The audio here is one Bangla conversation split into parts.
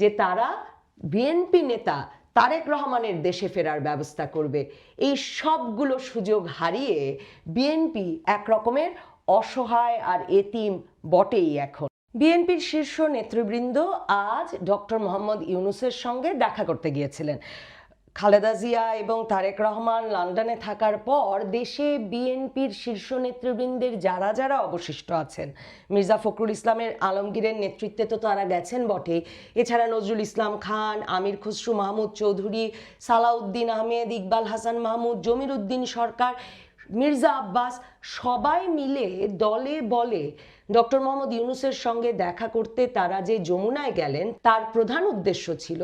যে তারা বিএনপি নেতা তারেক রহমানের দেশে ফেরার ব্যবস্থা করবে। এই সবগুলো সুযোগ হারিয়ে বিএনপি এক রকমের অসহায় আর এতিম বটেই এখন। বিএনপির শীর্ষ নেতৃবৃন্দ আজ ডক্টর মোহাম্মদ ইউনুসের সঙ্গে দেখা করতে গিয়েছিলেন। খালেদা জিয়া এবং তারেক রহমান লন্ডনে থাকার পর দেশে বিএনপির শীর্ষ নেতৃবৃন্দের যারা যারা অবশিষ্ট আছেন। মির্জা ফখরুল ইসলামের আলমগীরের নেতৃত্বে তো তারা গেছেন বটে। এছাড়া নজরুল ইসলাম খান, আমির খসরু মাহমুদ চৌধুরী, সালাউদ্দিন আহমেদ, ইকবাল হাসান মাহমুদ জমির উদ্দিন সরকার, মির্জা আব্বাস সবাই মিলে দলে বলে ডক্টর মোহাম্মদ ইউনুসের সঙ্গে দেখা করতে তারা যে যমুনায় গেলেন, তার প্রধান উদ্দেশ্য ছিল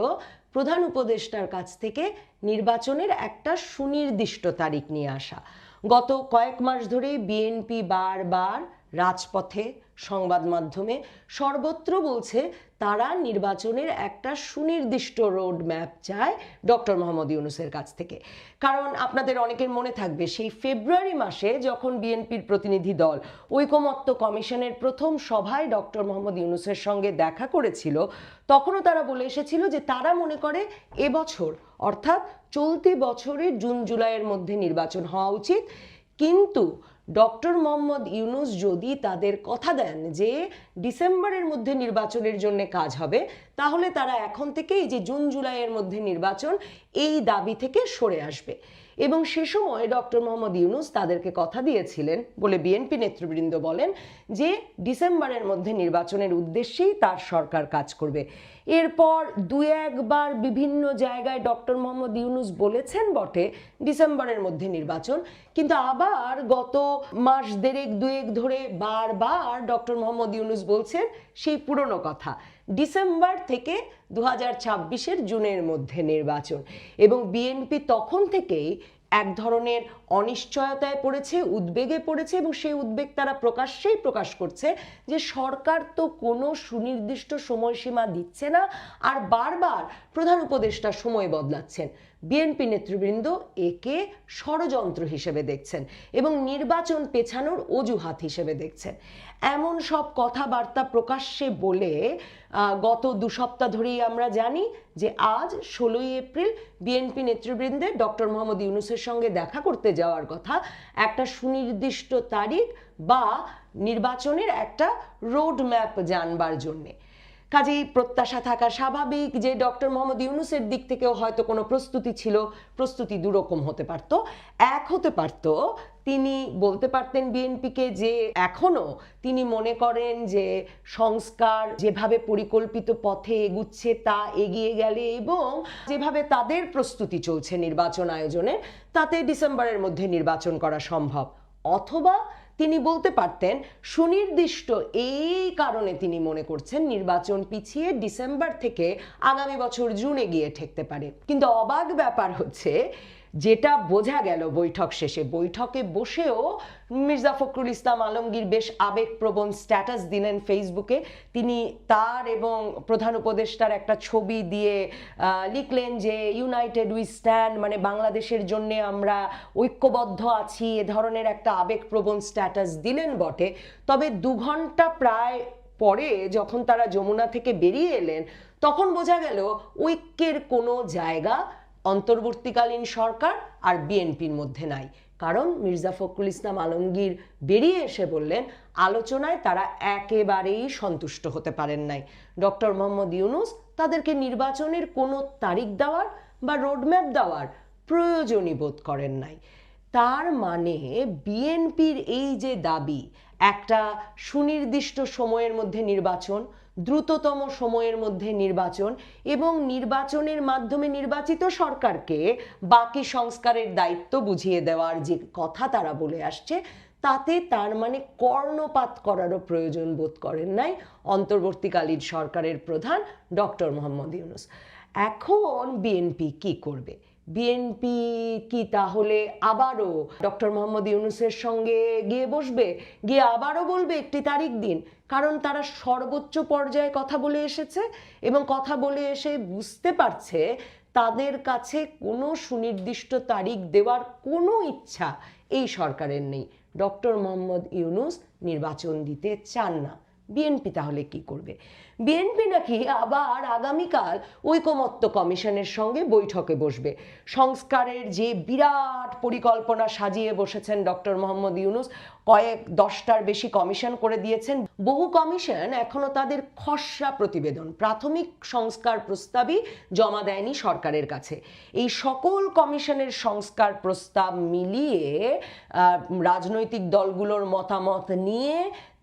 প্রধান উপদেষ্টার কাছ থেকে নির্বাচনের একটা সুনির্দিষ্ট তারিখ নিয়ে আসা। গত কয়েক মাস ধরে বিএনপি বারবার রাজপথে, সংবাদ মাধ্যমে সর্বত্র বলছে তারা নির্বাচনের একটা সুনির্দিষ্ট রোড ম্যাপ চায় ডক্টর মোহাম্মদ ইউনুসের কাছ থেকে। কারণ আপনাদের অনেকের মনে থাকবে, সেই ফেব্রুয়ারি মাসে যখন বিএনপির প্রতিনিধি দল ঐকমত্য কমিশনের প্রথম সভায় ডক্টর মোহাম্মদ ইউনুসের সঙ্গে দেখা করেছিল, তখনও তারা বলে এসেছিল যে তারা মনে করে এবছর অর্থাৎ চলতি বছরের জুন জুলাইয়ের মধ্যে নির্বাচন হওয়া উচিত। কিন্তু ডক্টর মোহাম্মদ ইউনুস যদি তাদের কথা দেন যে ডিসেম্বরের মধ্যে নির্বাচনের জন্য কাজ হবে, তাহলে তারা এখন থেকেই যে জুন, জুলাইয়ের মধ্যে নির্বাচন, এই দাবি থেকে সরে আসবে। এবং সে সময় ডক্টর মোহাম্মদ ইউনুস তাদেরকে কথা দিয়েছিলেন বলে বিএনপি নেতৃবৃন্দ বলেন যে ডিসেম্বরের মধ্যে নির্বাচনের উদ্দেশ্যেই তার সরকার কাজ করবে। এরপর দু একবার বিভিন্ন জায়গায় ডক্টর মোহাম্মদ ইউনুস বলেছেন বটে ডিসেম্বরের মধ্যে নির্বাচন। কিন্তু আবার গত মাস দেড়েক দুয়েক ধরে বারবার ডক্টর মোহাম্মদ ইউনুস বলছেন সেই পুরনো কথা। ডিসেম্বর থেকে দু হাজার ছাব্বিশের জুনের মধ্যে নির্বাচন। এবং বিএনপি তখন থেকেই এক ধরনের অনিশ্চয়তায় পড়েছে, উদ্বেগে পড়েছে এবং সেই উদ্বেগ তারা প্রকাশ্যেই প্রকাশ করছে যে সরকার তো কোনো সুনির্দিষ্ট সময়সীমা দিচ্ছে না, আর বারবার প্রধান উপদেষ্টা সময় বদলাচ্ছেন। বিএনপি নেতৃবৃন্দ একে ষড়যন্ত্র হিসেবে দেখছেন এবং নির্বাচন পেছানোর অজুহাত হিসেবে দেখছেন। এমন সব কথাবার্তা প্রকাশ্যে বলে গত দু সপ্তাহ ধরেই আমরা জানি যে আজ ষোলোই এপ্রিল বিএনপি নেতৃবৃন্দে ডক্টর মোহাম্মদ ইউনুসের সঙ্গে দেখা করতে যাওয়ার কথা, একটা সুনির্দিষ্ট তারিখ বা নির্বাচনের একটা রোড ম্যাপ জানবার জন্যে। কাজেই প্রত্যাশা থাকা স্বাভাবিক যে ডক্টর মোহাম্মদ ইউনুসের দিক থেকেও হয়তো কোনো প্রস্তুতি ছিল, প্রস্তুতি দুরকম হতে পারত, এক হতে পারত। তিনি বলতে পারতেন বিএনপিকে যে এখনও তিনি মনে করেন যে সংস্কার যেভাবে পরিকল্পিত পথে এগুচ্ছে তা এগিয়ে গেলে এবং যেভাবে তাদের প্রস্তুতি চলছে নির্বাচন আয়োজনের তাতে ডিসেম্বরের মধ্যে নির্বাচন করা সম্ভব। অথবা তিনি বলতে পারতেন, সুনির্দিষ্ট এই কারণে তিনি মনে করছেন নির্বাচন পিছিয়ে ডিসেম্বর থেকে আগামী বছর জুনে গিয়ে ঠেকতে পারে। কিন্তু অবাক ব্যাপার হচ্ছে যেটা বোঝা গেল বৈঠক শেষে। বৈঠকে বসেও মির্জা ফখরুল ইসলাম আলমগীর বেশ আবেগপ্রবণ স্ট্যাটাস দিলেন ফেসবুকে। তিনি তার এবং প্রধান উপদেষ্টার একটা ছবি দিয়ে লিখলেন যে ইউনাইটেড উই স্ট্যান্ড মানে বাংলাদেশের জন্য আমরা ঐক্যবদ্ধ আছি। এ ধরনের একটা আবেগপ্রবণ স্ট্যাটাস দিলেন বটে। তবে দু ঘণ্টা প্রায় পরে যখন তারা যমুনা থেকে বেরিয়ে এলেন, তখন বোঝা গেল ঐক্যের কোনো জায়গা অন্তর্বর্তীকালীন সরকার আর বিএনপির মধ্যে নাই। কারণ মির্জা ফখরুল ইসলাম আলমগীর বেরিয়ে এসে বললেন, আলোচনায় তারা একেবারেই সন্তুষ্ট হতে পারেন নাই। ডক্টর মোহাম্মদ ইউনুস তাদেরকে নির্বাচনের কোনো তারিখ দেওয়ার বা রোডম্যাপ দেওয়ার প্রয়োজনই বোধ করেন নাই। তার মানে বিএনপির এই যে দাবি একটা সুনির্দিষ্ট সময়ের মধ্যে নির্বাচন, দ্রুততম সময়ের মধ্যে নির্বাচন এবং নির্বাচনের মাধ্যমে নির্বাচিত সরকারকে বাকি সংস্কারের দায়িত্ব বুঝিয়ে দেওয়ার যে কথা তারা বলে আসছে, তাতে তার মানে কর্ণপাত করারও প্রয়োজন বোধ করেন নাই অন্তর্বর্তীকালীন সরকারের প্রধান ডক্টর মোহাম্মদ ইউনুস। এখন বিএনপি কি করবে? বিএনপি কি তাহলে আবারও ডক্টর মোহাম্মদ ইউনুসের সঙ্গে গিয়ে বসবে? গিয়ে আবারও বলবে একটি তারিখ দিন। কারণ তারা সর্বোচ্চ পর্যায়ে কথা বলে এসেছে এবং কথা বলে এসে বুঝতে পারছে তাদের কাছে কোনো সুনির্দিষ্ট তারিখ দেওয়ার কোনো ইচ্ছা এই সরকারের নেই। ডক্টর মোহাম্মদ ইউনুস নির্বাচন দিতে চান না। বিএনপি তাহলে কি করবে? বিএনপি নাকি আবার আগামীকাল ঐকমত্য কমিশনের সঙ্গে বৈঠকে বসবে। সংস্কারের যে বিরাট পরিকল্পনা সাজিয়ে বসেছেন ডক্টর মোহাম্মদ ইউনুস, কয়েক দশটার বেশি কমিশন করে দিয়েছেন। বহু কমিশন এখনও তাদের খসড়া প্রতিবেদন, প্রাথমিক সংস্কার প্রস্তাবই জমা দেয়নি সরকারের কাছে। এই সকল কমিশনের সংস্কার প্রস্তাব মিলিয়ে রাজনৈতিক দলগুলোর মতামত নিয়ে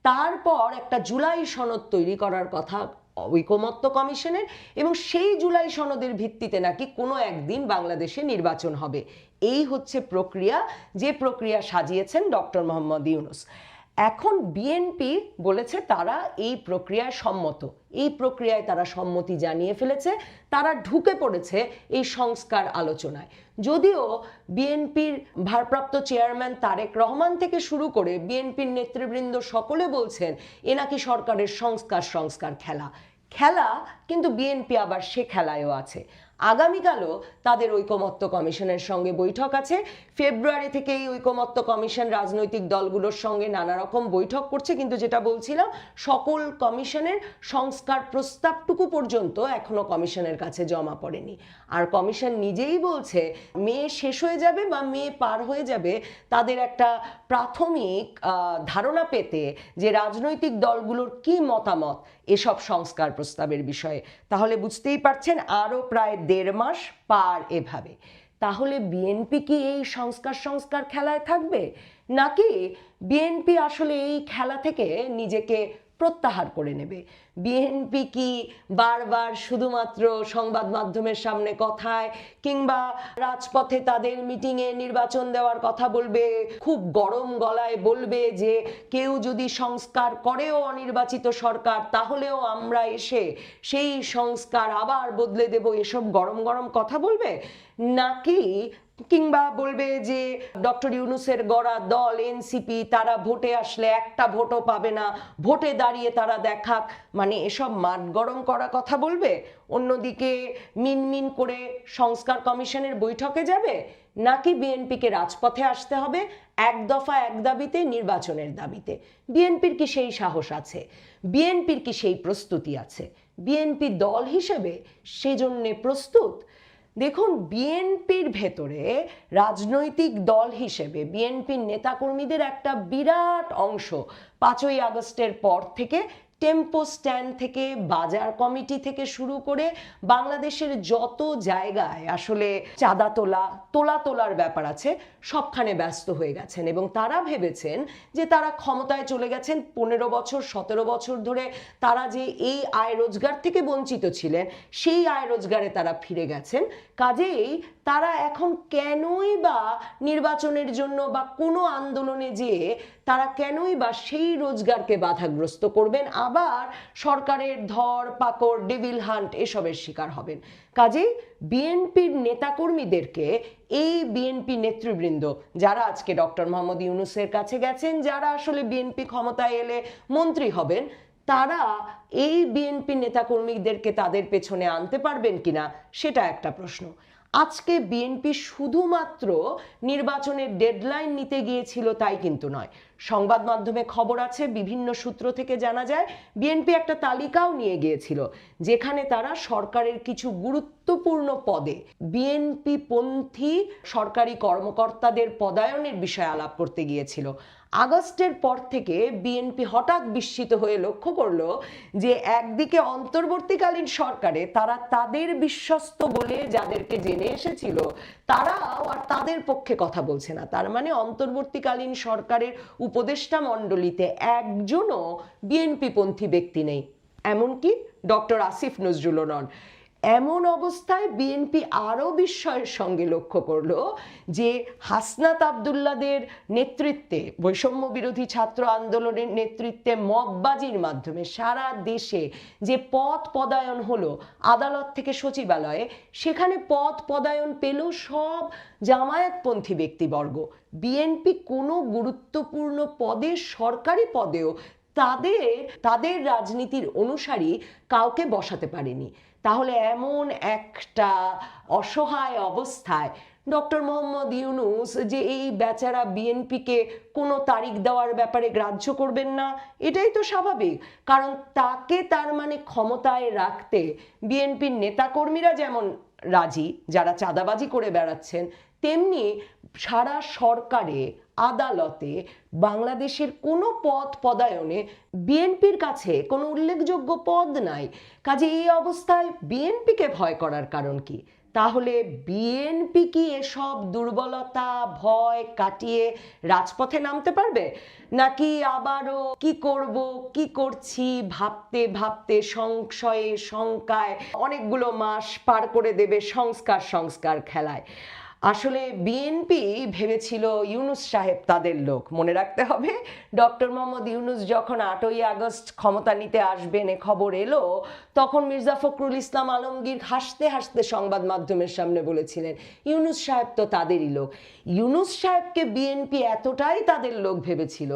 তারপর একটা জুলাই সনদ তৈরি করার কথা ঐকমত্য কমিশনের এবং সেই জুলাই সনদের ভিত্তিতে নাকি কোনো একদিন বাংলাদেশে নির্বাচন হবে। এই হচ্ছে প্রক্রিয়া, যে প্রক্রিয়া সাজিয়েছেন ডক্টর মোহাম্মদ ইউনুস। এখন বিএনপি বলেছে তারা এই প্রক্রিয়ায় সম্মত। এই প্রক্রিয়ায় তারা সম্মতি জানিয়ে ফেলেছে, তারা ঢুকে পড়েছে এই সংস্কার আলোচনায়। যদিও বিএনপির ভারপ্রাপ্ত চেয়ারম্যান তারেক রহমান থেকে শুরু করে বিএনপির নেতৃবৃন্দ সকলে বলছেন, এ নাকি সরকারের সংস্কার সংস্কার খেলা। খেলা, কিন্তু বিএনপি আবার সে খেলায়ও আছে। আগামীকালও তাদের ঐকমত্য কমিশনের সঙ্গে বৈঠক আছে। ফেব্রুয়ারি থেকে এই ঐকমত্য কমিশন রাজনৈতিক দলগুলোর সঙ্গে নানা রকম বৈঠক করছে। কিন্তু যেটা বলছিলাম, সকল কমিশনের সংস্কার প্রস্তাবটুকু পর্যন্ত এখনও কমিশনের কাছে জমা পড়েনি। আর কমিশন নিজেই বলছে, মে শেষ হয়ে যাবে বা মে পার হয়ে যাবে তাদের একটা প্রাথমিক ধারণা পেতে যে রাজনৈতিক দলগুলোর কি মতামত এসব সংস্কার প্রস্তাবের বিষয়ে। তাহলে বুঝতেই পারছেন, আরও প্রায় দেড় মাস পার এভাবে। তাহলে বিএনপি কি এই সংস্কার সংস্কার খেলায় থাকবে? নাকি বিএনপি আসলে এই খেলা থেকে নিজেকে প্রত্যাহার করে নেবে। বিএনপি কি বারবার শুধুমাত্র সংবাদ মাধ্যমের সামনে কথায় কিংবা রাজপথে তাদের মিটিংয়ে নির্বাচন দেওয়ার কথা বলবে, খুব গরম গলায় বলবে যে, কেউ যদি সংস্কার করেও অনির্বাচিত সরকার, তাহলেও আমরা এসে সেই সংস্কার আবার বদলে দেব, এসব গরম গরম কথা বলবে? নাকি কিংবা বলবে যে ডক্টর ইউনুসের গড়া দল, এনসিপি, তারা ভোটে আসলে একটা ভোটও পাবে না। ভোটে দাঁড়িয়ে তারা দেখাক। মানে এসব মাঠ গরম করা কথা বলবে? অন্যদিকে মিনমিন করে সংস্কার কমিশনের বৈঠকে যাবে? নাকি বিএনপিকে রাজপথে আসতে হবে? এক দফা এক দাবিতে, নির্বাচনের দাবিতে। বিএনপির কি সেই সাহস আছে? বিএনপির কি সেই প্রস্তুতি আছে? বিএনপি দল হিসেবে সেজন্যে প্রস্তুত? দেখুন, বিএনপির ভেতরে রাজনৈতিক দল হিসেবে বিএনপির নেতাকর্মীদের একটা বিরাট অংশ পাঁচই আগস্টের পর থেকে টেম্পো স্ট্যান্ড থেকে, বাজার কমিটি থেকে শুরু করে বাংলাদেশের যত জায়গায় আসলে চাঁদা তোলা তোলা তোলার ব্যাপার আছে সবখানে ব্যস্ত হয়ে গেছেন এবং তারা ভেবেছেন যে তারা ক্ষমতায় চলে গেছেন পনেরো বছর, সতেরো বছর ধরে। তারা যে এই আয় রোজগার থেকে বঞ্চিত ছিলেন, সেই আয় রোজগারে তারা ফিরে গেছেন। কাজেই তারা এখন কেনই বা নির্বাচনের জন্য বা কোনো আন্দোলনে যেয়ে তারা কেনই বা সেই রোজগারকে বাধাগ্রস্ত করবেন, আবার সরকারের ধর পাকড় ডেভিল হান্ট এসবের শিকার হবেন। কাজেই বিএনপির নেতাকর্মীদেরকে এই বিএনপি নেতৃবৃন্দ, যারা আজকে ডক্টর মোহাম্মদ ইউনুসের কাছে গেছেন, যারা আসলে বিএনপি ক্ষমতায় এলে মন্ত্রী হবেন, তারা এই বিএনপি নেতাকর্মীদেরকে তাদের পেছনে আনতে পারবেন কিনা, সেটা একটা প্রশ্ন। আজকে বিএনপি শুধুমাত্র নির্বাচনের ডেডলাইন নিতে গিয়েছিল তাই কিন্তু নয়। সংবাদ মাধ্যমে খবর আছে, বিভিন্ন সূত্র থেকে জানা যায়, বিএনপি একটা তালিকাও নিয়ে গিয়েছিল, যেখানে তারা সরকারের কিছু গুরুত্বপূর্ণ পদে, বিএনপি পন্থী সরকারি কর্মকর্তাদের পদায়নের বিষয়ে আলাপ করতে গিয়েছিল। আগস্টের পর থেকে বিএনপি হঠাৎ বিস্মিত হয়ে লক্ষ্য করল যে একদিকে অন্তর্বর্তীকালীন সরকারে তারা তাদের বিশ্বস্ত বলে যাদেরকে জেনে এসেছিল, তারাও আর তাদের পক্ষে কথা বলছে না। তার মানে অন্তর্বর্তীকালীন সরকারের উপদেষ্টা মণ্ডলীতে একজনও বিএনপি পন্থী ব্যক্তি নেই। এমনকি ডক্টর আসিফ নজরুলও নন। এমন অবস্থায় বিএনপি আরও বিস্ময়ের সঙ্গে লক্ষ্য করল যে হাসনাত আবদুল্লাদের নেতৃত্বে বৈষম্য বিরোধী ছাত্র আন্দোলনের নেতৃত্বে মববাজির মাধ্যমে সারা দেশে যে পথ পদায়ন হলো আদালত থেকে সচিবালয়ে, সেখানে পথ পদায়ন পেল সব জামায়াতপন্থী ব্যক্তিবর্গ। বিএনপি কোনো গুরুত্বপূর্ণ পদে, সরকারি পদেও তাদের তাদের রাজনীতির অনুসারী কাউকে বসাতে পারেনি। তাহলে এমন একটা অসহায় অবস্থায় ডক্টর মোহাম্মদ ইউনুস যে এই বেচারা বিএনপিকে কোনো তারিখ দেওয়ার ব্যাপারে গ্রাহ্য করবেন না, এটাই তো স্বাভাবিক। কারণ তাকে তার মানে ক্ষমতায় রাখতে বিএনপির নেতাকর্মীরা যেমন রাজি, যারা চাঁদাবাজি করে বেড়াচ্ছেন, তেমনি সারা সরকারে আদালতে বাংলাদেশের কোনো পদ পদায়নে বিএনপির কাছে কোনো উল্লেখযোগ্য পদ নাই। কাজে এই অবস্থায় বিএনপিকে ভয় করার কারণ কি? তাহলে বিএনপি কি এসব দুর্বলতা, ভয় কাটিয়ে রাজপথে নামতে পারবে? নাকি আবারও কি করব, কি করছি ভাবতে ভাবতে সংশয়ে, শঙ্কায় অনেকগুলো মাস পার করে দেবে সংস্কার সংস্কার খেলায়? আসলে বিএনপি ভেবেছিল ইউনুস সাহেব তাদের লোক। মনে রাখতে হবে, ডক্টর মোহাম্মদ ইউনুস যখন আটই আগস্ট ক্ষমতা নিতে আসবেন, এ খবর এলো, তখন মির্জা ফখরুল ইসলাম আলমগীর হাসতে হাসতে সংবাদ মাধ্যমের সামনে বলেছিলেন, ইউনুস সাহেব তো তাদেরই লোক। ইউনুস সাহেবকে বিএনপি এতটাই তাদের লোক ভেবেছিল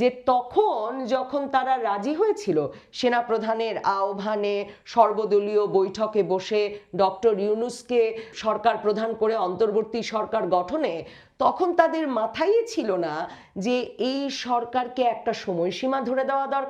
যে তখন যখন তারা রাজি হয়েছিল, সেনাপ্রধানের আহ্বানে সর্বদলীয় বৈঠকে বসে ডক্টর ইউনুসকে সরকার প্রধান করে অন্তর্বর্তী সরকার গঠনে তখন তাদের মাথায় ছিল না যে এই সরকারকে একটা সময়সীমা ধরে দেওয়া দরকার।